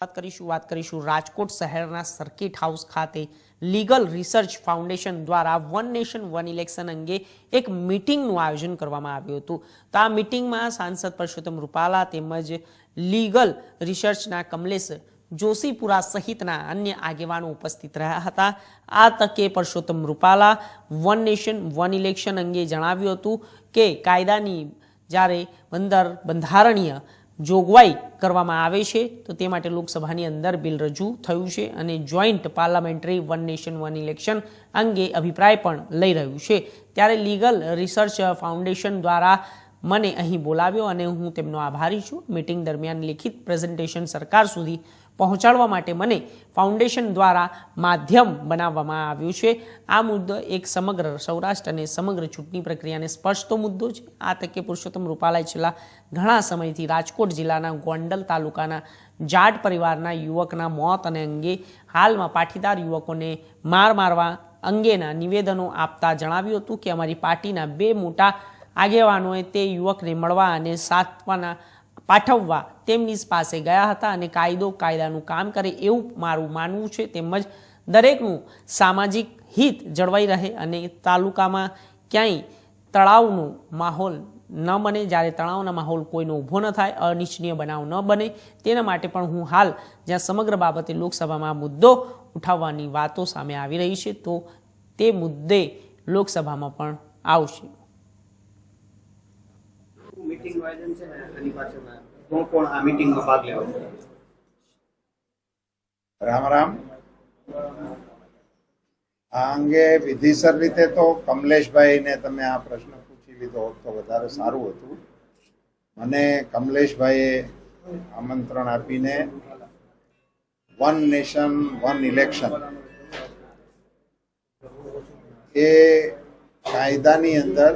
વાત કરીશું વાત કરીશું રાજકોટ શહેરના સર્કિટ હાઉસ ખાતે લીગલ રિસર્ચ ફાઉન્ડેશન દ્વારા વન નેશન, વન ઇલેક્શન અંગે એક મિટિંગનું આયોજન કરવામાં આવ્યું હતું. તો આ મિટિંગમાં સાંસદ પરસોત્તમ રૂપાલા તેમજ લીગલ રિસર્ચના કમલેશ જોશીપુરા સહિતના અન્ય આગેવાનો ઉપસ્થિત રહ્યા હતા. આ તકે Parsottam Rupala one nation, one election અંગે જણાવ્યું હતું કે કાયદાની જ્યારે બંદર બંધારણીય જોગવાઈ કરવામાં આવે છે, તો તે માટે લોકસભાની અંદર બિલ રજૂ થયું છે અને joint parliamentary one nation one election અંગે અભિપ્રાય પણ લઈ રહ્યું છે. ત્યારે લીગલ રિસર્ચ ફાઉન્ડેશન દ્વારા મને અહીં બોલાવ્યો અને હું તેમનો આભારી છું. મિટિંગ દરમિયાન લિખિત પ્રેઝન્ટેશન સરકાર સુધી પહોંચાડવા માટે મને ફાઉન્ડેશન દ્વારા માધ્યમ બનાવવામાં આવ્યું છે. આ મુદ્દો એક સમગ્ર સૌરાષ્ટ્ર અને સમગ્ર ચૂંટણી પ્રક્રિયાને સ્પર્શતો મુદ્દો છે. આ તકે પુરુષોત્તમ રૂપાલાએ છેલ્લા ઘણા સમયથી રાજકોટ જિલ્લાના ગોંડલ તાલુકાના જાટ પરિવારના યુવકના મોત અને અંગે હાલમાં પાટીદાર યુવકોને માર મારવા અંગેના નિવેદનો આપતા જણાવ્યું હતું કે અમારી પાર્ટીના બે મોટા આગેવાનોએ તે યુવકને મળવા અને સાંત્વના પાઠવવા તેમની પાસે ગયા હતા અને કાયદો કાયદાનું કામ કરે એવું મારું માનવું છે. તેમજ દરેકનું સામાજિક હિત જળવાઈ રહે અને તાલુકામાં ક્યાંય તળાવનો માહોલ ન બને, જ્યારે તળાવના માહોલ કોઈનો ઊભો ન થાય, અનિચ્છનીય બનાવ ન બને, તેના માટે પણ હું હાલ જ્યાં સમગ્ર બાબતે લોકસભામાં મુદ્દો ઉઠાવવાની વાતો સામે આવી રહી છે, તો તે મુદ્દે લોકસભામાં પણ આવશે. મીટિંગનું આયોજન છે ને એની પાછળ કોણ કોણ આ મીટિંગમાં ભાગ લેવા? છે રામ રામ. આ અંગે વિધિસર રીતે તો કમલેશભાઈને તમે આ પ્રશ્ન પૂછી લીધો હોત તો વધારે સારું હતું. મને કમલેશભાઈએ આમંત્રણ આપીને વન નેશન વન ઇલેક્શન એ કાયદાની અંદર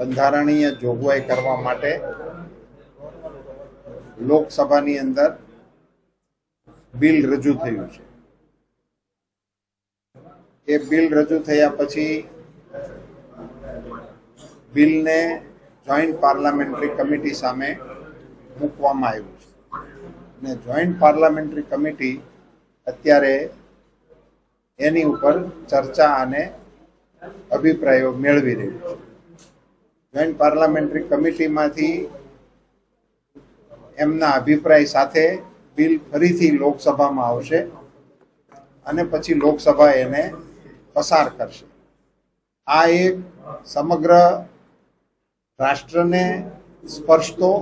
બંધારણીય જોગવાઈ કરવા માટે લોકસભાની અંદર બિલ રજૂ થયું છે. એ બિલ રજૂ થયા પછી બિલને જોઈન્ટ પાર્લામેન્ટરી કમિટી સામે મૂકવામાં આવ્યું છે. અને જોઈન્ટ પાર્લામેન્ટરી કમિટી અત્યારે એની ઉપર ચર્ચા અને અભિપ્રાયો મેળવી રહ્યું છે. જોઈન્ટ પાર્લામેન્ટરી કમિટીમાંથી એમના અભિપ્રાય સાથે બિલ ફરીથી લોકસભામાં આવશે અને પછી લોકસભા એને પસાર કરશે. આ એક સમગ્ર રાષ્ટ્રને સ્પર્શતો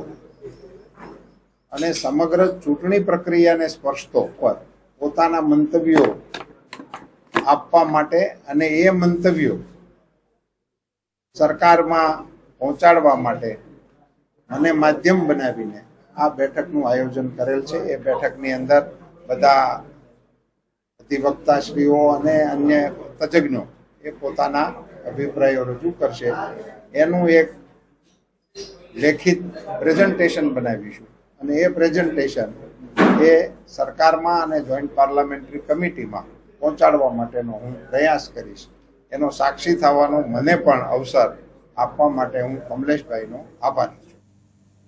અને સમગ્ર ચૂંટણી પ્રક્રિયાને સ્પર્શતો પર પોતાના મંતવ્યો આપવા માટે અને એ મંતવ્યો સરકારમાં પહોંચાડવા માટે મને માધ્યમ બનાવીને આ બેઠકનું આયોજન કરેલ છે. એ બેઠકની અંદર બધા અધિવક્તાશ્રીઓ અને અન્ય તજજ્ઞો એ પોતાના અભિપ્રાયો રજૂ કરશે. એનું એક લેખિત પ્રેઝન્ટેશન બનાવીશું. અને એ પ્રેઝન્ટેશન એ સરકારમાં અને જોઈન્ટ પાર્લામેન્ટરી કમિટીમાં પહોંચાડવા માટેનો હું પ્રયાસ કરીશ. એનો સાક્ષી થવાનો મને પણ અવસર આપવા માટે હું કમલેશભાઈનો આભારી છું.